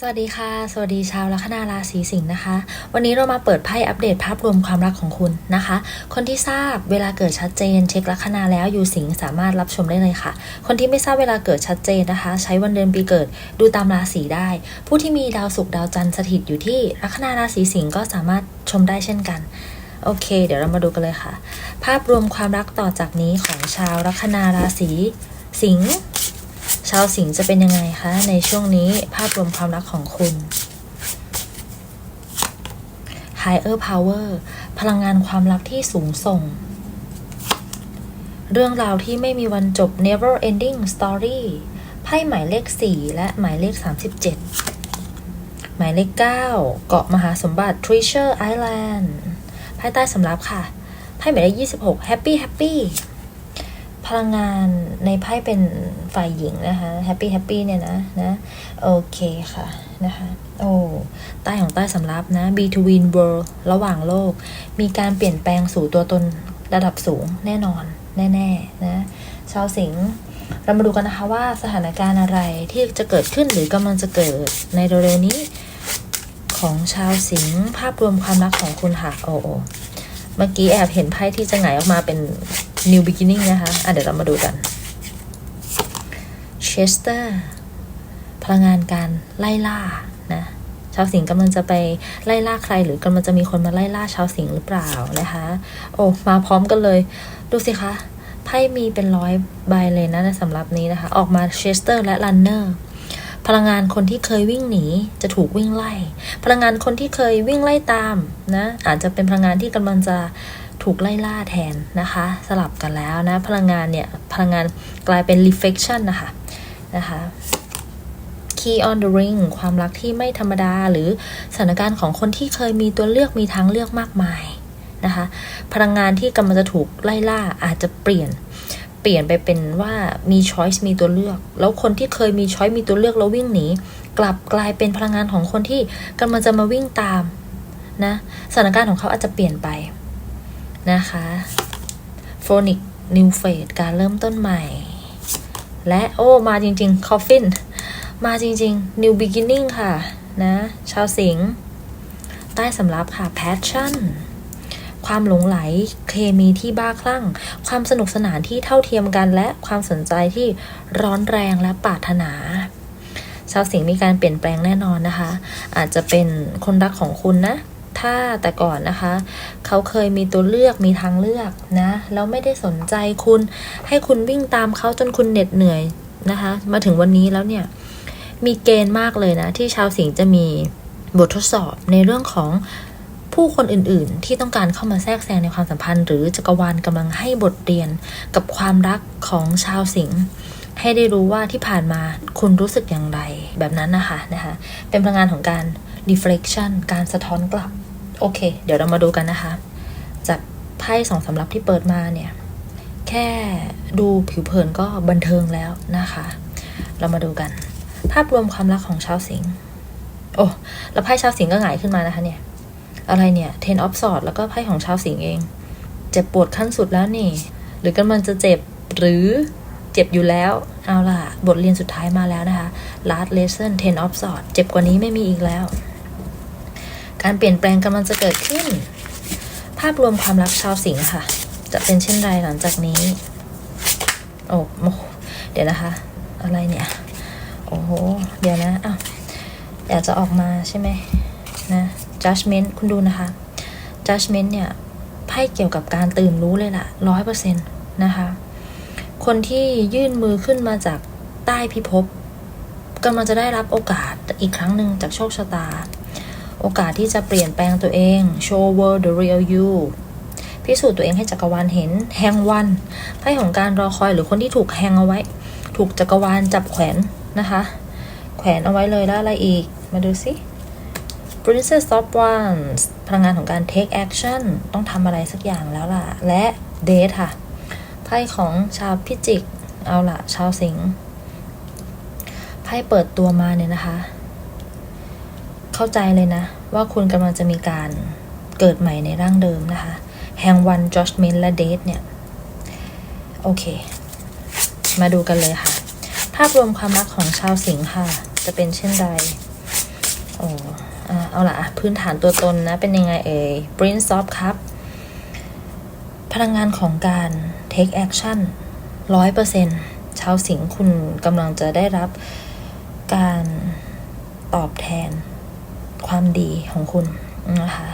สวัสดีค่ะ สวัสดีชาวลัคนาราศีสิงห์นะคะ วันนี้เรามาเปิดไพ่อัปเดตภาพรวมความรักของคุณนะคะ คนที่ทราบเวลาเกิดชัดเจน เช็คลัคนาแล้วอยู่สิงห์สามารถรับชมได้เลยค่ะ คนที่ไม่ทราบเวลาเกิดชัดเจนนะคะ ใช้วันเดือนปีเกิดดูตามราศีได้ ผู้ที่มีดาวศุกร์ดาวจันทร์สถิตอยู่ที่ลัคนาราศีสิงห์ก็สามารถชมได้เช่นกันโอเค เดี๋ยวเรามาดูกันเลยค่ะ ภาพรวมความรักต่อจากนี้ของชาวลัคนาราศีสิงห์ ชาวสิงห์จะเป็นยังไงคะ ในช่วงนี้ภาพรวมความรักของคุณ Higher Power พลังงานความรักที่สูงส่ง เรื่องราวที่ไม่มีวันจบ Never Ending Story ไพ่หมายเลข 4 และหมายเลข 37 หมายเลข 9 เกาะมหาสมบัติ Treasure Island ไพ่ใต้สำรับค่ะ ไพ่หมายเลข 26 Happy Happy พลังงานในไพ่เป็นฝ่ายหญิงนะคะแฮปปี้แฮปปี้เนี่ยนะนะโอเคค่ะนะคะโอ้ใต้ของใต้สำรับนะ between world ระหว่างโลก มีการเปลี่ยนแปลงสู่ตัวตนระดับสูงแน่นอน แน่ๆนะชาวสิงห์เรามาดูกันนะคะว่าสถานการณ์อะไรที่จะเกิดขึ้นหรือกำลังจะเกิดในเร็วๆนี้ของชาวสิงห์ภาพรวมความรักของคุณค่ะโอ้โอเมื่อกี้แอบเห็นไพ่ที่จะหงายออกมาเป็น new beginning นะคะ อะเดี๋ยวเรามาดูกัน Chester พลังงานการไล่ล่านะชาวสิงห์กำลังจะไปไล่ล่าใคร หรือกำลังจะมีคนมาไล่ล่าชาวสิงห์หรือเปล่านะคะ โอ้มาพร้อมกันเลย ดูสิคะไพ่มีเป็นร้อยใบเลยนะสำหรับนี้นะคะ ออกมาเชสเตอร์และลันเนอร์พลังงานคนที่เคยวิ่งหนีจะถูกวิ่งไล่ พลังงานคนที่เคยวิ่งไล่ตามนะอาจจะเป็นพลังงานที่กำลังจะ ถูกไล่ล่าแทนนะคะ สลับกันแล้วนะ พลังงานเนี่ยพลังงานกลายเป็น reflection นะคะนะคะ key on the ring ความรักที่ไม่ธรรมดาหรือสถานการณ์ของคนที่เคยมีตัวเลือกมีทางเลือกมากมายนะคะ พลังงานที่กำลังจะถูกไล่ล่าอาจจะเปลี่ยนเปลี่ยนไปเป็นว่ามี choice มีตัวเลือก แล้วคนที่เคยมี choice มีตัวเลือกแล้ววิ่งหนีกลับกลายเป็นพลังงานของคนที่กำลังจะมาวิ่งตามนะสถานการณ์ของเขาอาจจะเปลี่ยนไป นะคะโฟนิกนิวเฟสการเริ่มต้นใหม่ และโอ้มาจริงๆคอฟฟินมาจริงๆ New Beginning ค่ะ นะ ชาวสิงห์ใต้สำรับค่ะ Passion ความหลงไหลเคมีที่บ้าคลั่ง ความสนุกสนานที่เท่าเทียมกันและความสนใจที่ร้อนแรงและปรารถนา ชาวสิงห์มีการเปลี่ยนแปลงแน่นอนนะคะ อาจจะเป็นคนรักของคุณนะ ถ้าแต่ก่อนนะคะ เขาเคยมีตัวเลือกมีทางเลือกนะแล้วไม่ได้สนใจคุณ ให้คุณวิ่งตามเขาจนคุณเหน็ดเหนื่อยนะคะ มาถึงวันนี้แล้วเนี่ย มีเกณฑ์มากเลยนะ ที่ชาวสิงห์จะมีบททดสอบในเรื่องของผู้คนอื่นๆ ที่ต้องการเข้ามาแทรกแซงในความสัมพันธ์ หรือจักรวาลกำลังให้บทเรียนกับความรักของชาวสิงห์ให้ได้รู้ว่าที่ผ่านมาคุณรู้สึกอย่างไรแบบนั้นนะคะนะคะ เป็นพลังงานของการ reflection การสะท้อนกลับ โอเค เดี๋ยวเรามาดูกันนะคะ จากไพ่สองสำรับที่เปิดมาเนี่ย แค่ดูผิวเผินก็บันเทิงแล้วนะคะ เรามาดูกัน ภาพรวมความรักของชาวสิงห์โอ้แล้วไพ่ชาวสิงห์ก็หงายขึ้นมานะคะเนี่ย อะไรเนี่ย ten of swords แล้วก็ไพ่ของชาวสิงห์เอง เจ็บปวดขั้นสุดแล้วนี่ หรือกำลังจะเจ็บหรือเจ็บอยู่แล้ว เอาล่ะ บทเรียนสุดท้ายมาแล้วนะคะ last lesson ten of swords เจ็บกว่านี้ไม่มีอีกแล้ว การเปลี่ยนแปลงกำลังจะเกิดขึ้น ภาพรวมความรักชาวสิงห์ค่ะ จะเป็นเช่นไรหลังจากนี้ โอ้โหเดี๋ยวนะคะ อะไรเนี่ย โอ้โห เดี๋ยวนะอ้าวอยากจะออกมาใช่ไหมนะ judgment คุณดูนะคะ judgment เนี่ยไพ่เกี่ยวกับการตื่นรู้เลยล่ะร้อยเปอร์เซ็นต์นะคะ คนที่ยื่นมือขึ้นมาจากใต้พิภพกำลังจะได้รับโอกาสอีกครั้งหนึ่งจากโชคชะตา โอกาสที่จะเปลี่ยนแปลงตัวเอง show world the real you พิสูจน์ตัวเองให้จักรวาลเห็นแฮงวันไพ่ของการรอคอยหรือคนที่ถูกแฮงเอาไว้ ถูกจักรวาลจับแขวนนะคะ แขวนเอาไว้เลยแล้วอะไรอีก มาดูสิ Princess of Wands พลังงานของการ take action ต้องทำอะไรสักอย่างแล้วล่ะ และ date ค่ะ ไพ่ของชาวพิจิก เอาล่ะ ชาวสิงห์ไพ่เปิดตัวมาเนี่ยนะคะ เข้าใจเลยนะ ว่าคุณกำลังจะมีการเกิดใหม่ในร่างเดิมนะคะแห่งวันจอชเมนและเดทเนี่ย โอเค มาดูกันเลยค่ะ ภาพรวมความรักของชาวสิงห์ค่ะ จะเป็นเช่นไรโอ้อเอาละพื้นฐานตัวตนนะ เป็นยังไงเอ่ย Prince of Cup พลังงานของการ take action ร้อยเปอร์เซ็นชาวสิงห์คุณกำลังจะได้รับการตอบแทน ความดีของคุณนะคะ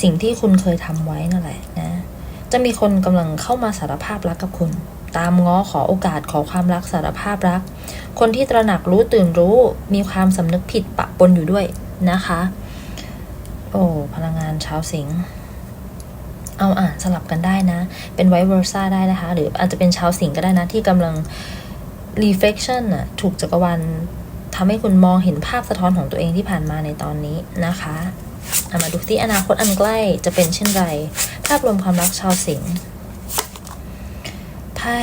สิ่งที่คุณเคยทำไว้นั่นแหละนะจะมีคนกำลังเข้ามาสารภาพรักกับคุณ ตามง้อขอโอกาสขอความรักสารภาพรัก คนที่ตระหนักรู้ตื่นรู้มีความสำนึกผิดปะปนอยู่ด้วยนะคะ โอ้พลังงานชาวสิงห์เอาอ่านสลับกันได้นะ เป็นไวเวอร์ซ่าได้นะคะ หรืออาจจะเป็นชาวสิงก็ได้นะ ที่กำลัง reflection นะถูกจักรวาล ทำให้คุณมองเห็นภาพสะท้อนของตัวเองที่ผ่านมาในตอนนี้นะคะามาดูที่อนาคตอันใกล้จะเป็นเช่นไร ภาพรวมความรักชาวสิงห์ไพ่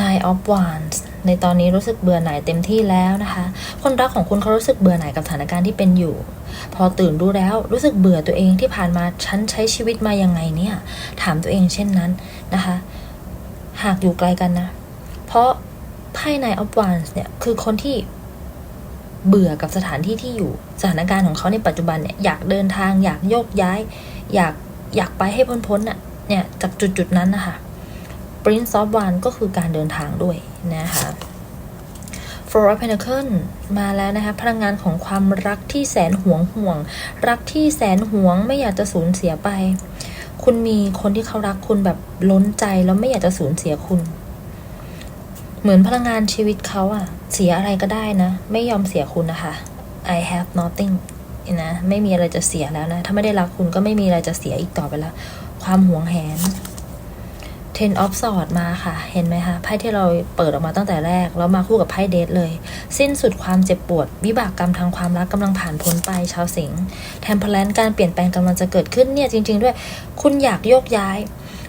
Nine of Wands ในตอนนี้รู้สึกเบื่อหน่ายเต็มที่แล้วนะคะ คนรักของคุณเขารู้สึกเบื่อหน่ายกับสถานการณ์ที่เป็นอยู่ พอตื่นรู้แล้วรู้สึกเบื่อตัวเองที่ผ่านมาฉันใช้ชีวิตมายังไงเนี่ย ถามตัวเองเช่นนั้นนะคะ หากอยู่ไกลกันนะ เพราะไพ่ในออฟวานส์เนี่ยคือคนที่ เบื่อกับสถานที่ที่อยู่ สถานการณ์ของเขาในปัจจุบันเนี่ยอยากเดินทาง อยากโยกย้าย อยากอยากไปให้พ้นๆน่ะเนี่ยจากจุดจุดๆนั้นนะคะ Prince of Wands ก็คือการเดินทางด้วยนะคะ Four of Pentacles มาแล้วนะคะพลังงานของความรักที่แสนหวงห่วง รักที่แสนหวงไม่อยากจะสูญเสียไป คุณมีคนที่เขารักคุณแบบล้นใจแล้วไม่อยากจะสูญเสียคุณ เหมือนพลังงานชีวิตเขาอะเสียอะไรก็ได้นะ ไม่ยอมเสียคุณนะคะ I have nothing นะไม่มีอะไรจะเสียแล้วนะ ถ้าไม่ได้รักคุณก็ไม่มีอะไรจะเสียอีกต่อไปแล้วความหวงแหน Ten of Swords มาค่ะ เห็นไหมคะไพ่ที่เราเปิดออกมาตั้งแต่แรก แล้วมาคู่กับไพ่เดทเลย สิ้นสุดความเจ็บปวด วิบากกรรมทางความรักกำลังผ่านพ้นไปชาวสิงห์แทมเพลนการเปลี่ยนแปลงกำลังจะเกิดขึ้นเนี่ยจริง ๆ ด้วย คุณอยากโยกย้าย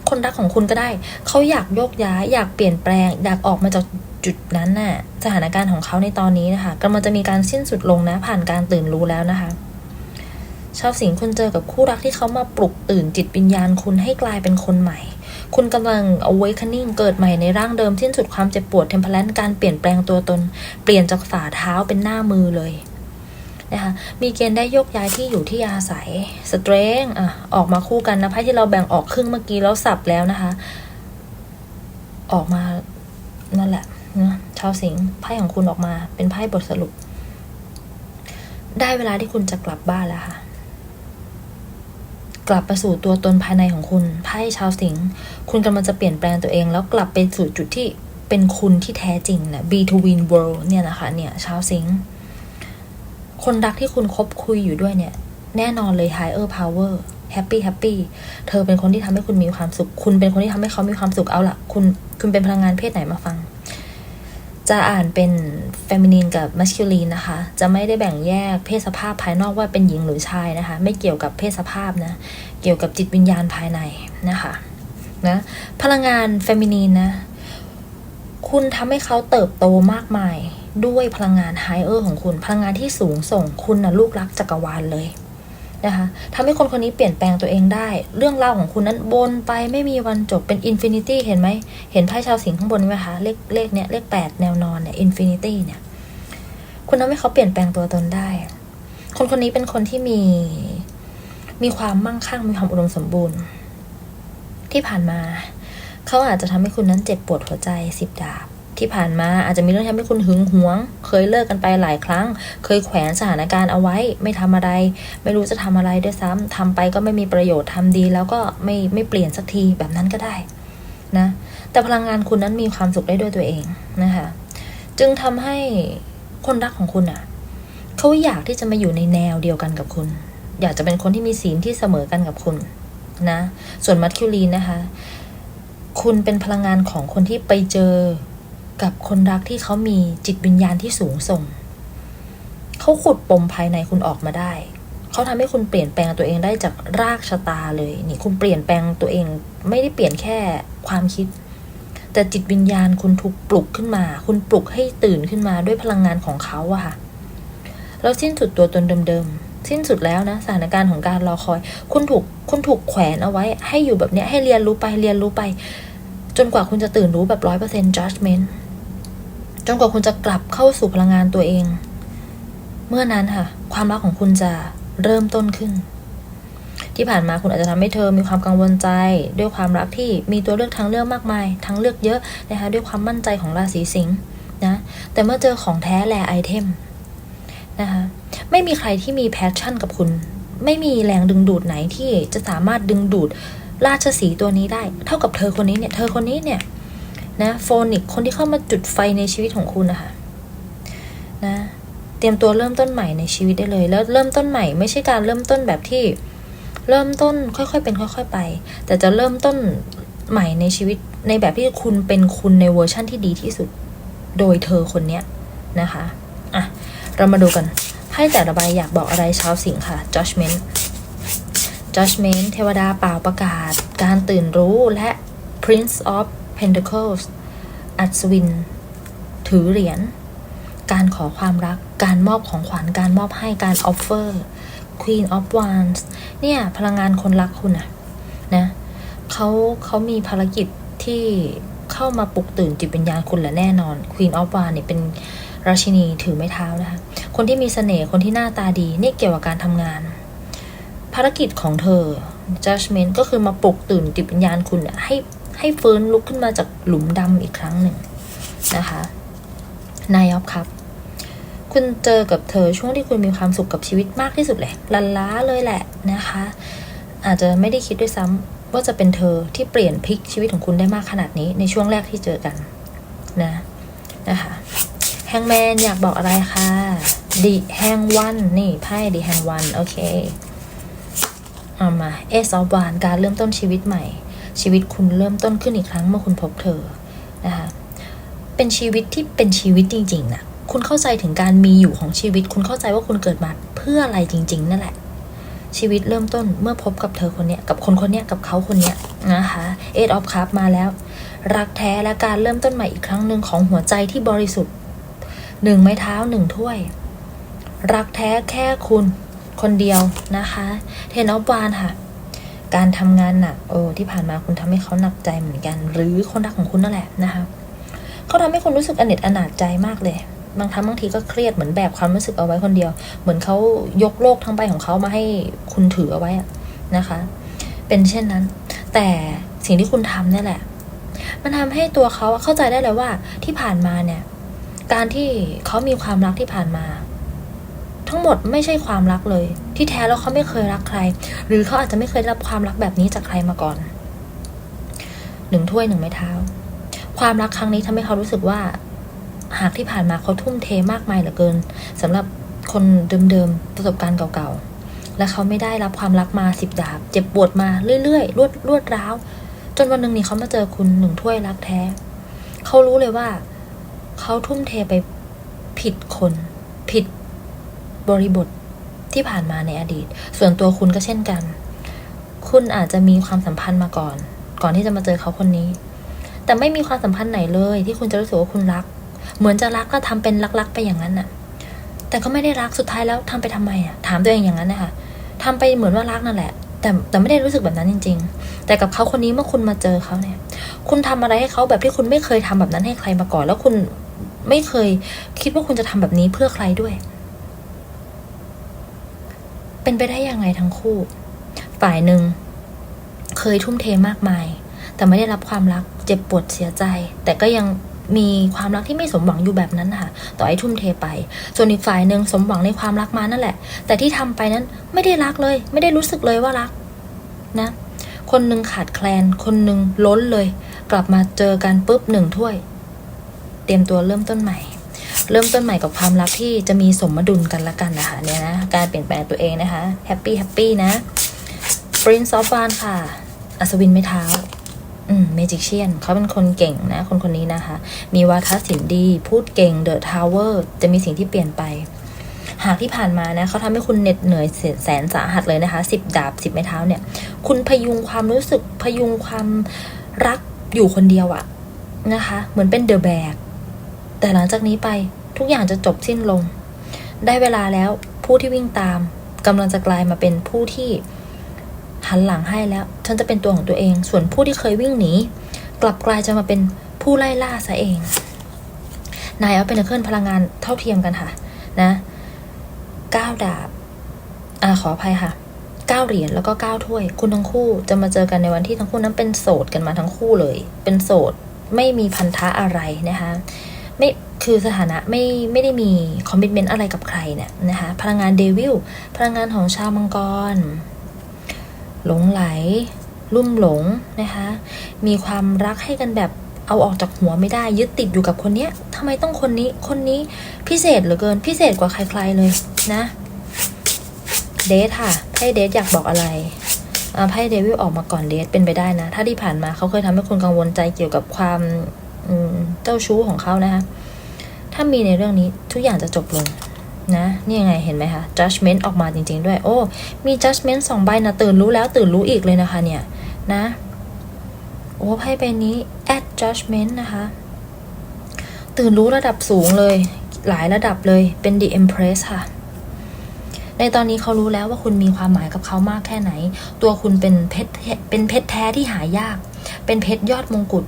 คนรักของคุณก็ได้ เขาอยากโยกย้าย อยากเปลี่ยนแปลง อยากออกมาจากจุดนั้นน่ะ สถานการณ์ของเขาในตอนนี้นะคะกำลังจะมีการสิ้นสุดลงนะ ผ่านการตื่นรู้แล้วนะคะ ชาวสิงห์คุณเจอกับคู่รักที่เขามาปลุกตื่นจิตวิญญาณคุณให้กลายเป็นคนใหม่ คุณกำลัง awakening เกิดใหม่ในร่างเดิมสิ้นสุดความเจ็บปวด temperance การเปลี่ยนแปลงตัวตน เปลี่ยนจากฝ่าเท้าเป็นหน้ามือเลย นะคะมีเกณฑ์ได้โยกย้ายที่อยู่ที่อาศัย strength อะออกมาคู่กันนะไพ่ที่เราแบ่งออกครึ่งเมื่อกี้แล้วสับแล้วนะคะ ออกมานั่นแหละนะชาวสิงห์ไพ่ของคุณออกมา เป็นไพ่บทสรุป ได้เวลาที่คุณจะกลับบ้านแล้วค่ะกลับไปสู่ตัวตนภายในของคุณไพ่ชาวสิงห์คุณกำลังจะเปลี่ยนแปลงตัวเอง แล้วกลับไปสู่จุดที่เป็นคุณที่แท้จริงนะ B to win world เนี่ยนะคะเนี่ยชาวสิงห์ คนรักที่คุณคบคุยอยู่ด้วยเนี่ย แน่นอนเลย higher power happy happy เธอเป็นคนที่ทำให้คุณมีความสุข คุณเป็นคนที่ทำให้เขามีความสุขเอาละคุณคุณเป็นพลังงานเพศไหนมาฟัง จะอ่านเป็น feminine กับ masculine นะคะ จะไม่ได้แบ่งแยกเพศสภาพภายนอกว่าเป็นหญิงหรือชายนะคะ ไม่เกี่ยวกับเพศสภาพนะ เกี่ยวกับจิตวิญญาณภายในนะคะนะพลังงาน feminine นะ คุณทำให้เขาเติบโตมากมาย ด้วยพลังงาน higher ของคุณ พลังงานที่สูงส่งคุณนะลูกรักจักรวาลเลยนะคะทำให้คนคนนี้เปลี่ยนแปลงตัวเองได้ เรื่องราวของคุณนั้นบนไปไม่มีวันจบเป็นอินฟินิตี้เห็นไหม เห็นไพ่ชาวสิงห์ข้างบนไหมคะ เลขเลขเนี้ยเลขแปดแนวนอนเนี่ยอินฟินิตี้เนี่ย คุณทำให้เขาเปลี่ยนแปลงตัวตนได้ คนคนนี้เป็นคนที่มี มีความมั่งคั่งมีความอุดมสมบูรณ์ ที่ผ่านมา เขาอาจจะทำให้คุณนั้นเจ็บปวดหัวใจสิบดาบ ที่ผ่านมาอาจจะมีเรื่องทำให้คุณหึงหวง เคยเลิกกันไปหลายครั้ง เคยแขวนสถานการณ์เอาไว้ ไม่ทำอะไร ไม่รู้จะทำอะไรด้วยซ้ำทำไปก็ไม่มีประโยชน์ทำดี แล้วก็ไม่ไม่เปลี่ยนสักทีแบบนั้นก็ได้นะแต่พลังงานคุณนั้นมีความสุขได้ด้วยตัวเองนะคะจึงทำให้คนรักของคุณอะเขาอยากที่จะมาอยู่ในแนวเดียวกันกับคุณ อยากจะเป็นคนที่มีศีลที่เสมอกันกับคุณนะ ส่วนมัดคิวลีนนะคะ คุณเป็นพลังงานของคนที่ไปเจอ กับคนรักที่เขามีจิตวิญญาณที่สูงส่ง เขาขุดปมภายในคุณออกมาได้ เขาทำให้คุณเปลี่ยนแปลงตัวเองได้จากรากชะตาเลย นี่คุณเปลี่ยนแปลงตัวเองไม่ได้เปลี่ยนแค่ความคิด แต่จิตวิญญาณคุณถูกปลุกขึ้นมา คุณปลุกให้ตื่นขึ้นมาด้วยพลังงานของเขาอะค่ะ แล้วสิ้นสุดตัวตนเดิมๆ สิ้นสุดแล้วนะสถานการณ์ของการรอคอย คุณถูกคุณถูกแขวนเอาไว้ ให้อยู่แบบเนี้ยให้เรียนรู้ไปเรียนรู้ไป จนกว่าคุณจะตื่นรู้แบบร้อยเปอร์เซ็นต์ judgment จนกว่าคุณจะกลับเข้าสู่พลังงานตัวเอง เมื่อนั้นค่ะ ความรักของคุณจะเริ่มต้นขึ้น ที่ผ่านมาคุณอาจจะทำให้เธอมีความกังวลใจ ด้วยความรักที่มีตัวเลือกทางเลือกมากมาย ทั้งเลือกเยอะนะคะด้วยความมั่นใจของราศีสิงห์นะแต่เมื่อเจอของแท้แลไอเทมนะคะไม่มีใครที่มีแพชชั่นกับคุณ ไม่มีแรงดึงดูดไหนที่จะสามารถดึงดูดราชสีตัวนี้ได้ เท่ากับเธอคนนี้เนี่ย เธอคนนี้เนี่ย นะโฟนิกคนที่เข้ามาจุดไฟในชีวิตของคุณนะคะนะเตรียมตัวเริ่มต้นใหม่ในชีวิตได้เลย แล้วเริ่มต้นใหม่ไม่ใช่การเริ่มต้นแบบที่เริ่มต้นค่อยๆ เป็นค่อย ๆ ไป แต่จะเริ่มต้นใหม่ในชีวิตในแบบที่คุณเป็นคุณในเวอร์ชั่นที่ดีที่สุด โดยเธอคนเนี้ยนะคะอะเรามาดูกันไพ่แต่ละใบอยากบอกอะไรชาวสิงค่ะ judgment judgment เทวดาเปล่าประกาศ การตื่นรู้และ prince of pentacles อัศวิน ถือเหรียญ การขอความรัก การมอบของขวัญ การมอบให้ การ offer Queen of Wands เนี่ย พลังงานคนรักคุณอะนะเขาเขามีภารกิจที่เข้ามาปลุกตื่นจิตวิญญาณคุณและแน่นอน Queen of Wands เนี่ยเป็นราชินีถือไม้เท้านะคะ คนที่มีเสน่ห์คนที่หน้าตาดีนี่เกี่ยวกับการทำงาน ภารกิจของเธอ judgment ก็คือมาปลุกตื่นจิตวิญญาณคุณอะให้ ให้ฟื้นลุกขึ้นมาจากหลุมดำอีกครั้งหนึ่งนะคะนายออฟครับ คุณเจอกับเธอช่วงที่คุณมีความสุขกับชีวิตมากที่สุดแหละลันล้าเลยแหละนะคะ อาจจะไม่ได้คิดด้วยซ้ำว่าจะเป็นเธอที่เปลี่ยนพลิกชีวิตของคุณได้มากขนาดนี้ในช่วงแรกที่เจอกันนะนะคะแฮงแมนอยากบอกอะไรคะดิแฮงวันนี่ไพ่ดิแฮงวันโอเคเอามาเอสออฟวานการเริ่มต้นชีวิตใหม่ ชีวิตคุณเริ่มต้นขึ้นอีกครั้งเมื่อคุณพบเธอนะคะเป็นชีวิตที่เป็นชีวิตจริงๆนะคุณเข้าใจถึงการมีอยู่ของชีวิต คุณเข้าใจว่าคุณเกิดมาเพื่ออะไรจริง ๆ นั่นแหละ ชีวิตเริ่มต้นเมื่อพบกับเธอคนเนี้ยกับคนคนเนี้ยกับเขาคนเนี้ยนะคะเอ็ดออฟคัพมาแล้ว รักแท้และการเริ่มต้นใหม่อีกครั้งหนึ่งของหัวใจที่บริสุทธิ์หนึ่งไม้เท้าหนึ่งถ้วย รักแท้แค่คุณคนเดียวนะคะเทนออฟวานค่ะ การทำงานหนักโอ้ที่ผ่านมาคุณทำให้เขาหนักใจเหมือนกัน หรือคนรักของคุณนั่นแหละนะคะเขาทำให้คุณรู้สึกอเนจอนาจใจมากเลยบางครั้งบางทีก็เครียดเหมือนแบกความรู้สึกเอาไว้คนเดียว เหมือนเขายกโลกทั้งใบของเขามาให้คุณถือเอาไว้นะคะ เป็นเช่นนั้น แต่สิ่งที่คุณทำนี่แหละ มันทำให้ตัวเขาเข้าใจได้เลยว่าที่ผ่านมาเนี่ย การที่เขามีความรักที่ผ่านมา ทั้งหมดไม่ใช่ความรักเลย ที่แท้แล้วเขาไม่เคยรักใคร หรือเขาอาจจะไม่เคยได้รับความรักแบบนี้จากใครมาก่อนหนึ่งถ้วยหนึ่งไม้เท้า ความรักครั้งนี้ทำให้เขารู้สึกว่า หากที่ผ่านมาเขาทุ่มเทมากมายเหลือเกินสำหรับคนเดิมๆประสบการณ์เก่าๆ และเขาไม่ได้รับความรักมาสิบดาบ เจ็บปวดมาเรื่อยๆรวดรวดร้าว จนวันหนึ่งนี่เขามาเจอคุณหนึ่งถ้วยรักแท้ เขารู้เลยว่า เขาทุ่มเทไปผิดคน ผิด บริบทที่ผ่านมาในอดีต ส่วนตัวคุณก็เช่นกัน คุณอาจจะมีความสัมพันธ์มาก่อน ก่อนที่จะมาเจอเขาคนนี้ แต่ไม่มีความสัมพันธ์ไหนเลย ที่คุณจะรู้สึกว่าคุณรัก เหมือนจะรักก็ทำเป็นรักๆไปอย่างนั้นน่ะ แต่ก็ไม่ได้รักสุดท้ายแล้วทำไปทำไมอะ ถามตัวเองอย่างนั้นนะคะทำไปเหมือนว่ารักนั่นแหละ แต่แต่ไม่ได้รู้สึกแบบนั้นจริง ๆ แต่กับเขาคนนี้เมื่อคุณมาเจอเขาเนี่ย คุณทำอะไรให้เขาแบบที่คุณไม่เคยทำแบบนั้นให้ใครมาก่อน แล้วคุณไม่เคยคิดว่าคุณจะทำแบบนี้เพื่อใครด้วย เป็นไปได้ยังไงทั้งคู่ ฝ่ายหนึ่ง เคยทุ่มเทมากมาย แต่ไม่ได้รับความรักเจ็บปวดเสียใจ แต่ก็ยังมีความรักที่ไม่สมหวังอยู่แบบนั้นค่ะ ต่อให้ทุ่มเทไป ส่วนอีกฝ่ายหนึ่งสมหวังในความรักมานั่นแหละ แต่ที่ทำไปนั้นไม่ได้รักเลย ไม่ได้รู้สึกเลยว่ารักนะ คนหนึ่งขาดแคลน คนหนึ่งล้นเลย กลับมาเจอกันปุ๊บหนึ่งถ้วย เตรียมตัวเริ่มต้นใหม่ เริ่มต้นใหม่กับความรักที่จะมีสมดุลกันละกันนะคะเนี่ยนะการเปลี่ยนแปลงตัวเองนะคะแฮปปี้แฮปปี้นะ Prince of w a n ค่ะ อัศวินไม้เท้าอืมเมจิเชียนเขาเป็นคนเก่งนะ คนคนนี้นะคะ มีวาทศิลป์ดี พูดเก่งเดอะทาวเวอร์จะมีสิ่งที่เปลี่ยนไป หากที่ผ่านมานะเขาทำให้คุณเหน็ดเหนื่อยแสนสาหัสเลยนะคะสิบดาบสิบไม้เท้าเนี่ย คุณพยุงความรู้สึกพยุงความรักอยู่คนเดียวอะนะคะ เหมือนเป็นเดอะแบก แต่หลังจากนี้ไปทุกอย่างจะจบสิ้นลง ได้เวลาแล้วผู้ที่วิ่งตามกำลังจะกลายมาเป็นผู้ที่หันหลังให้แล้ว ฉันจะเป็นตัวของตัวเอง ส่วนผู้ที่เคยวิ่งหนีกลับกลายจะมาเป็นผู้ไล่ล่าซะเอง นายเอาเป็นเคลื่อนพลังงานเท่าเทียมกันค่ะ นะเก้าดาบอ่าขออภัยค่ะเก้าเหรียญแล้วก็เก้าถ้วย คุณทั้งคู่จะมาเจอกันในวันที่ทั้งคู่นั้นเป็นโสดกันมาทั้งคู่เลย เป็นโสดไม่มีพันธะอะไรนะคะ ไม่คือสถานะไม่ไม่ได้มีคอมมิชเมนต์อะไรกับใครเนี่ยนะคะพลังงานเดวิลพลังงานของชาวมังกร หลงไหล ลุ่มหลงนะคะมีความรักให้กันแบบเอาออกจากหัวไม่ได้ยึดติดอยู่กับคนเนี้ยทำไมต้องคนนี้คนนี้พิเศษเหลือเกินพิเศษกว่าใครๆเลยนะเดทค่ะไพ่เดทอยากบอกอะไรไพ่เดวิลออกมาก่อนเดทเป็นไปได้นะ ถ้าที่ผ่านมาเขาเคยทำให้คุณกังวลใจเกี่ยวกับความ เจ้าชู้ของเขานะคะ ถ้ามีในเรื่องนี้ทุกอย่างจะจบลงนะนี่ยังไงเห็นไหมคะ judgment ออกมาจริง ๆ ด้วย โอ้ มี judgment สองใบนะตื่นรู้แล้วตื่นรู้อีกเลยนะคะเนี่ย นะ โอ้ไพ่ใบนี้ at judgment นะคะ ตื่นรู้ระดับสูงเลย หลายระดับเลยเป็น the empress ค่ะ ในตอนนี้เขารู้แล้วว่าคุณมีความหมายกับเขามากแค่ไหน ตัวคุณเป็นเพชรเป็นเพชรแท้ที่หายาก เป็นเพชรยอดมงกุฎ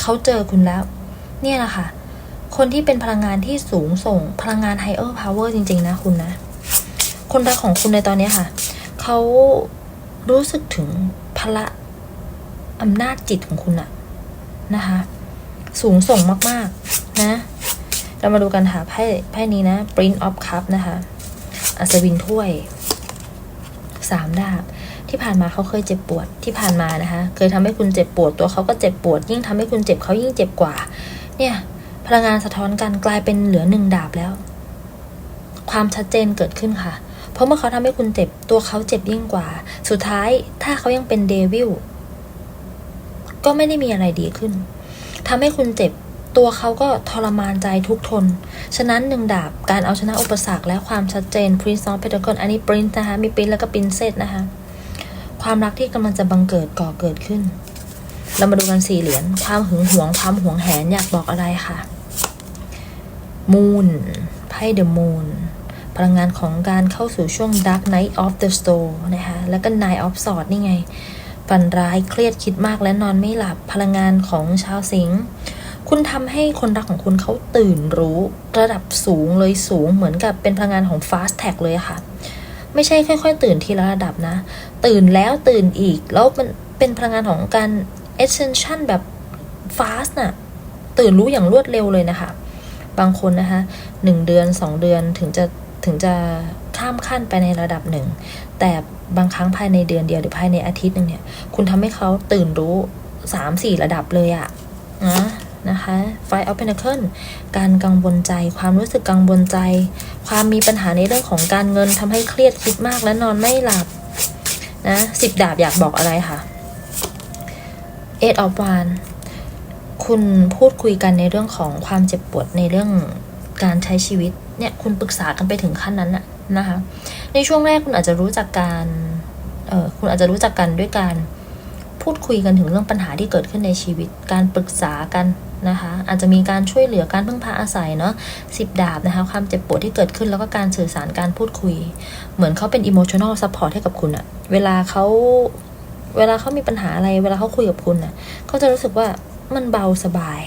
เขาเจอคุณแล้ว เนี่ยแหละค่ะ คนที่เป็นพลังงานที่สูงส่งพลังงาน higher power จริง ๆ นะคุณนะ คนรักของคุณในตอนนี้ค่ะ เขารู้สึกถึงพละอำนาจจิตของคุณอะนะคะ สูงส่งมาก ๆ นะ เรามาดูกันค่ะไพ่ไพ่นี้นะ Prince of Cup นะคะ อัศวินถ้วยสามดาบ ที่ผ่านมาเขาเคยเจ็บปวดที่ผ่านมานะคะ เคยทำให้คุณเจ็บปวดตัวเขาก็เจ็บปวด ยิ่งทำให้คุณเจ็บเขายิ่งเจ็บกว่า เนี่ยพลังงานสะท้อนกันกลายเป็นเหลือหนึ่งดาบแล้ว ความชัดเจนเกิดขึ้นค่ะ เพราะเมื่อเขาทำให้คุณเจ็บตัวเขาเจ็บยิ่งกว่า สุดท้ายถ้าเขายังเป็นเดวิลก็ไม่ได้มีอะไรดีขึ้นทำให้คุณเจ็บตัวเขาก็ทรมานใจทุกทน ฉะนั้นหนึ่งดาบการเอาชนะอุปสรรคและความชัดเจน Prince of Pentacle อันนี้ Prince นะคะ มี Prince แล้วก็ Princess นะคะ ความรักที่กำลังจะบังเกิดก่อเกิดขึ้น เรามาดูกันสี่เหรียญความหึงหวงความหวงแหนอยากบอกอะไรค่ะมูนไพ่เดอะมูนพลังงานของการเข้าสู่ช่วง Dark Night of the Soul นะคะแล้วก็ Nine of Swords นี่ไง ฝันร้ายเครียดคิดมากและนอนไม่หลับพลังงานของชาวสิงห์คุณทำให้คนรักของคุณเขาตื่นรู้ระดับสูงเลยสูงเหมือนกับเป็นพลังงานของ fast tag เลยค่ะ ไม่ใช่ค่อย ๆ ตื่นทีละระดับนะ ตื่นแล้วตื่นอีก แล้วมันเป็นพลังงานของการ ascension แบบ fast น่ะ ตื่นรู้อย่างรวดเร็วเลยนะคะ บางคนนะคะหนึ่งเดือนสองเดือนถึงจะถึงจะข้ามขั้นไปในระดับหนึ่ง แต่บางครั้งภายในเดือนเดียวหรือภายในอาทิตย์หนึ่งเนี่ย คุณทำให้เขาตื่นรู้สามสี่ระดับเลยอะนะนะคะ Five of Pentacles การกังวลใจ ความรู้สึกกังวลใจ ความมีปัญหาในเรื่องของการเงินทำให้เครียดคิดมากและนอนไม่หลับ นะสิบดาบอยากบอกอะไรค่ะ Eight of Wands คุณพูดคุยกันในเรื่องของความเจ็บปวดในเรื่องการใช้ชีวิตเนี่ยคุณปรึกษากันไปถึงขั้นนั้นน่ะนะคะ ในช่วงแรกคุณอาจจะรู้จักการเออคุณอาจจะรู้จักกันด้วยการ พูดคุยกันถึงเรื่องปัญหาที่เกิดขึ้นในชีวิต การปรึกษากันนะคะ อาจจะมีการช่วยเหลือการพึ่งพาอาศัยเนาะสิบดาบนะคะ ความเจ็บปวดที่เกิดขึ้นแล้วก็การสื่อสารการพูดคุย เหมือนเขาเป็น emotional support ให้กับคุณอะเวลาเขาเวลาเขามีปัญหาอะไร เวลาเขาคุยกับคุณอะเขาจะรู้สึกว่ามันเบาสบาย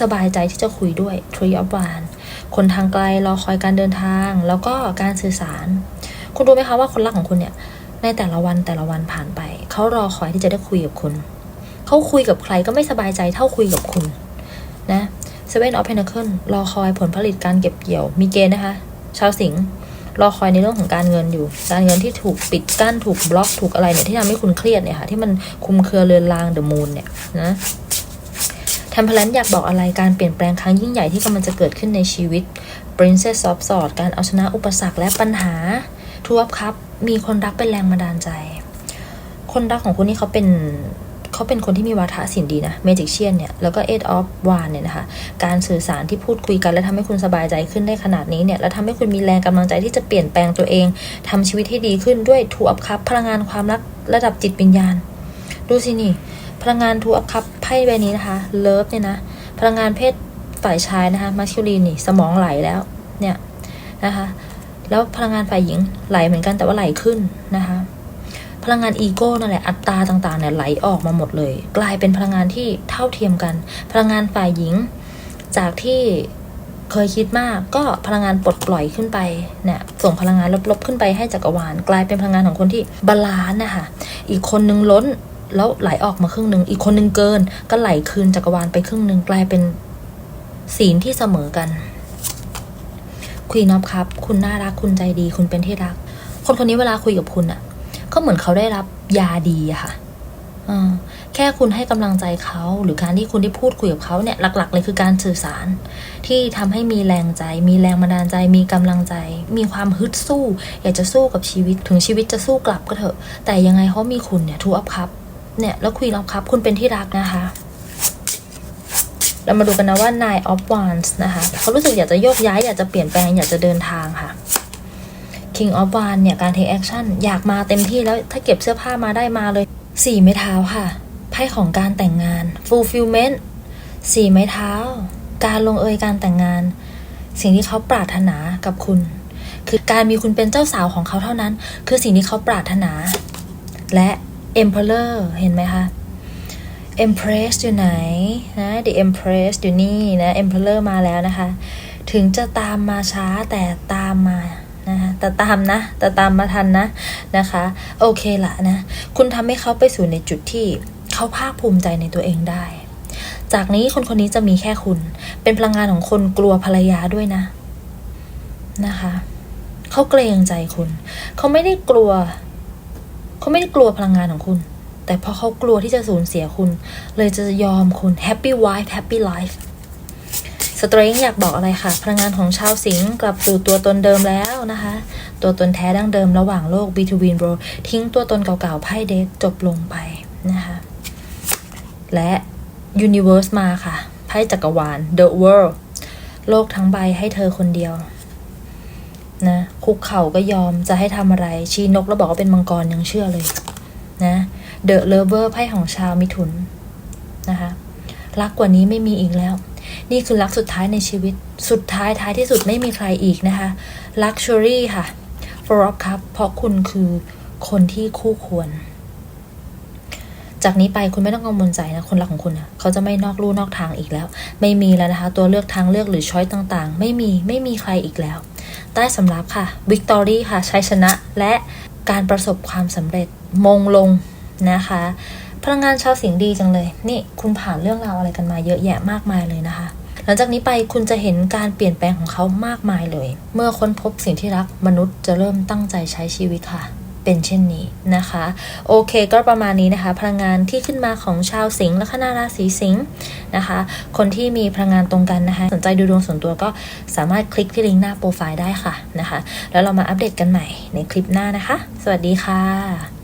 สบายใจที่จะคุยด้วย Tree of Wands คนทางไกลรอคอยการเดินทาง แล้วก็การสื่อสาร คุณรู้ไหมคะว่าคนรักของคุณเนี่ย ในแต่ละวันแต่ละวันผ่านไป เขารอคอยที่จะได้คุยกับคุณเขาคุยกับใครก็ไม่สบายใจเท่าคุยกับคุณ นะ Seven of Pentacles รอคอยผลผลิตการเก็บเกี่ยว มีเกณฑ์นะคะ ชาวสิงห์รอคอยในเรื่องของการเงินอยู่ การเงินที่ถูกปิดกั้นถูกบล็อกถูกอะไรเนี่ยที่ทำให้คุณเครียดเนี่ยค่ะ ที่มันคุมเครือเรือนราง The Moon เนี่ยนะทมเพลนอยากบอกอะไรการเปลี่ยนแปลงครั้งยิ่งใหญ่ที่กำลังจะเกิดขึ้นในชีวิต Princess of Swords การเอาชนะอุปสรรคและปัญหา ทูอัพครับ มีคนรักเป็นแรงบันดาลใจ คนรักของคุณนี่เขาเป็นเขาเป็นคนที่มีวาทศิลป์ดีนะเมจิกเชียนเนี่ย แล้วก็ Eight of Wands เนี่ยนะคะ การสื่อสารที่พูดคุยกัน และทำให้คุณสบายใจขึ้นได้ขนาดนี้เนี่ย แล้วทำให้คุณมีแรงกำลังใจที่จะเปลี่ยนแปลงตัวเองทำชีวิตให้ดีขึ้นด้วยทูอัพครับพลังงานความรักระดับจิตวิญญาณ ดูสินี่ พลังงานทูอัพคัพไพ่ใบนี้นะคะเลิฟเนี่ยนะ พลังงานเพศฝ่ายชายนะคะมาคิวลีนนี่สมองไหลแล้วเนี่ยนะคะ แล้วพลังงานฝ่ายหญิงไหลเหมือนกันแต่ว่าไหลขึ้นนะคะ พลังงานอีโก้นั่นแหละอัตตาต่างๆเนี่ยไหลออกมาหมดเลย กลายเป็นพลังงานที่เท่าเทียมกัน พลังงานฝ่ายหญิง จากที่เคยคิดมากก็พลังงานปลดปล่อยขึ้นไปเนี่ยส่งพลังงานลบๆขึ้นไปให้จักรวาล กลายเป็นพลังงานของคนที่บาลานซ์นะคะอีกคนนึงล้นแล้วไหลออกมาครึ่งหนึ่งอีกคนนึงเกิน ก็ไหลคืนจักรวาลไปครึ่งหนึ่งกลายเป็นศีลที่เสมอกัน คุยนอบครับ คุณน่ารักคุณใจดี คุณเป็นที่รัก คนคนนี้เวลาคุยกับคุณอะ่ะ ก็เหมือนเขาได้รับยาดีอะค่ะอ่าแค่คุณให้กำลังใจเขาหรือการที่คุณได้พูดคุยกับเขาเนี่ยหลัก ๆ เลยคือการสื่อสาร ที่ทำให้มีแรงใจ มีแรงบันดาลใจ มีกำลังใจ มีความฮึดสู้ อยากจะสู้กับชีวิตถึงชีวิตจะสู้กลับก็เถอะ แต่ยังไงเขามีคุณเนี่ยทูอัพครับเนี่ยแล้วคุยรับครับ คุณเป็นที่รักนะคะ เรามาดูกันนะว่า nine of wands นะคะเขารู้สึกอยากจะโยกย้ายอยากจะเปลี่ยนแปลงอยากจะเดินทางค่ะ King of Wands เนี่ยการ take action อยากมาเต็มที่แล้วถ้าเก็บเสื้อผ้ามาได้มาเลยสี่ไม้เท้าค่ะไพ่ของการแต่งงาน fulfillment สี่ไม้เท้า การลงเอยการแต่งงาน สิ่งที่เขาปรารถนากับคุณ คือการมีคุณเป็นเจ้าสาวของเขาเท่านั้น คือสิ่งที่เขาปรารถนา และ emperor เห็นไหมคะ empress อยู่ไหนนะ the empress อยู่นี่นะ emperor มาแล้วนะคะ ถึงจะตามมาช้าแต่ตามมานะคะแต่ตามนะแต่ตามมาทันนะนะคะ โอเคละนะ คุณทำให้เขาไปสู่ในจุดที่เขาภาคภูมิใจในตัวเองได้ จากนี้คนคนนี้จะมีแค่คุณ เป็นพลังงานของคนกลัวภรรยาด้วยนะนะคะเขาเกรงใจคุณ เขาไม่ได้กลัว เขาไม่ได้กลัวพลังงานของคุณ แต่เพราะเขากลัวที่จะสูญเสียคุณ เลยจะยอมคุณ happy wife happy life สตริงอยากบอกอะไรค่ะ พลังงานของชาวสิงห์กลับสู่ตัวตนเดิมแล้วนะคะ ตัวตนแท้ดั้งเดิมระหว่างโลก between bro ทิ้งตัวตนเก่าๆไพ่เด็กจบลงไปนะคะ และ universe มาค่ะไพ่จักรวาล the world โลกทั้งใบให้เธอคนเดียวนะคุกเข่าก็ยอมจะให้ทำอะไร ชี้นกแล้วบอกว่าเป็นมังกรยังเชื่อเลยนะ the lover ไพ่ของชาวมิถุนนะคะรักกว่านี้ไม่มีอีกแล้ว นี่คือรักสุดท้ายในชีวิต สุดท้ายท้ายที่สุดไม่มีใครอีกนะคะ luxury ค่ะ four of cup เพราะคุณคือคนที่คู่ควร จากนี้ไปคุณไม่ต้องกังวลใจนะ คนรักของคุณนะเขาจะไม่นอกลู่นอกทางอีกแล้ว ไม่มีแล้วนะคะ ตัวเลือกทางเลือกหรือช้อยต่างๆ ไม่มีไม่มีใครอีกแล้ว ใต้สำรับค่ะ victory ค่ะชัยชนะและการประสบความสำเร็จมงลง นะคะ พลังงานชาวสิงห์ดีจังเลย นี่คุณผ่านเรื่องราวอะไรกันมาเยอะแยะมากมายเลยนะคะ หลังจากนี้ไปคุณจะเห็นการเปลี่ยนแปลงของเขามากมายเลย เมื่อค้นพบสิ่งที่รักมนุษย์จะเริ่มตั้งใจใช้ชีวิตค่ะเป็นเช่นนี้นะคะ โอเคก็ประมาณนี้นะคะ พลังงานที่ขึ้นมาของชาวสิงห์และคณะราศีสิงห์นะคะ คนที่มีพลังงานตรงกันนะคะ สนใจดูดวงส่วนตัวก็สามารถคลิกที่ลิงก์หน้าโปรไฟล์ได้ค่ะนะคะ แล้วเรามาอัปเดตกันใหม่ในคลิปหน้านะคะ สวัสดีค่ะ